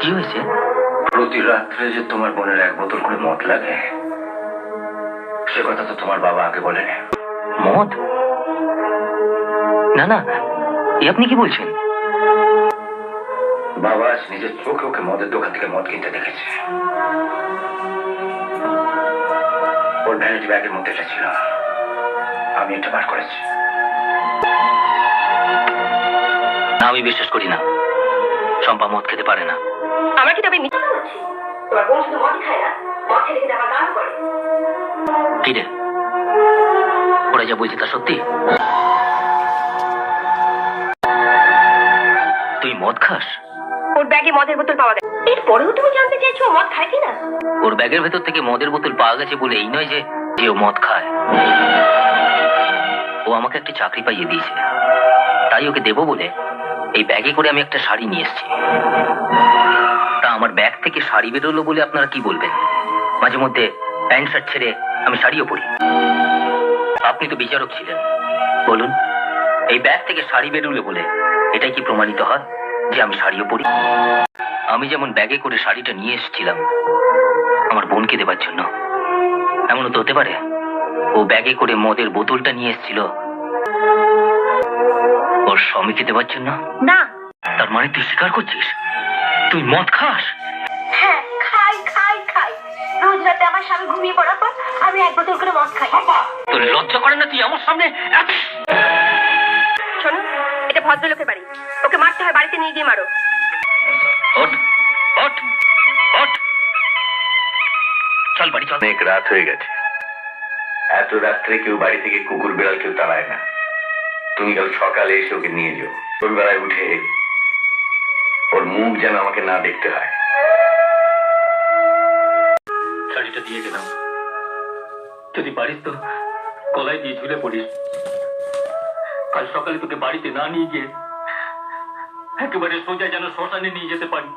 কি হয়েছে? প্রতি রাত্রে যে তোমার বোনের এক বোতল করে মদ লাগে সে কথা তো তোমার বাবা আগে বলেনি। মদ? না না এ আপনি কি বলছেন? বাবা আজ নিজের চোখে ওকে মদের দোকান থেকে মদ কিনতে দেখেছে। ওর ভ্যানিটি ব্যাগের মধ্যে এটা ছিল। আমি এটা বার করেছি। না আমি বিশ্বাস করি না। শম্পা মদ খেতে পারে না। আমরা কি তবে তোমার বোন শুধু মদ খায় না মদ খেলে কিন্তু আমার গান করে। কি রে? ওরা যা বলছে তা সত্যি? তুই মদ খাস? ওর ব্যাগে মদের বোতল পাওয়া গেছে। এরপরেও তুমি জানতে চাইছো মদ খায় কিনা? ওর ব্যাগের ভেতর থেকে মদের বোতল পাওয়া গেছে বলে এই নয় যে যে ও মদ খায়। ও আমাকে একটা চাকরি পাইয়ে দিয়েছে। তাই ওকে দেবো বলে এই ব্যাগে করে আমি একটা শাড়ি নিয়ে এসেছি। তা আমার ব্যাগ থেকে শাড়ি বেরোলো বলে আপনারা কি বলবেন? মাঝে মধ্যে প্যান্ট শার্ট ছেড়ে আমি শাড়িও পরি। আপনি তো বিচারক ছিলেন। বলুন, এই ব্যাগ থেকে শাড়ি বেরোলো বলে এটাই কি প্রমাণিত হয় যে আমি শাড়িও পরি? আমি যেমন ব্যাগে করে শাড়িটা নিয়ে এসেছিলাম, আমার বোনকে দেবার জন্য। এমনও তো হতে পারে। ও ব্যাগে করে মদের বোতলটা নিয়ে এসেছিল। ওর স্বামীকে দেবার জন্য? না। তার মানে তুই স্বীকার করছিস? তুই মদ খাস? হ্যাঁ খাই খাই খাই। রোজ রাতে আমার স্বামী ঘুমিয়ে পড়ার পর আমি এক বোতল করে মদ খাই। তোর লজ্জা করে না তুই আমার সামনে এত- শোনো এটা ভদ্রলোকের বাড়ি। ওকে মারতে হয় বাড়িতে নিয়ে গিয়ে মারো। ওঠ ওঠ ওঠ। চল বাড়ি চল। অনেক রাত হয়ে গেছে। এত রাত্রে কেউ বাড়ি থেকে কুকুর বেড়াল কেউ তাড়ায় না। তুমি কাল সকালে এসে ওকে নিয়ে যাও। বেলায় উঠে ওর মুখ যেন আমাকে না দেখতে হয়। শাড়িটা দিয়ে গেলাম। যদি পারিস তো গলায় দিয়ে ঝুলে পড়িস, কাল সকালে তোকে বাড়িতে না নিয়ে গিয়ে একেবারে সোজা যেন শ্মশানে নিয়ে যেতে পারি।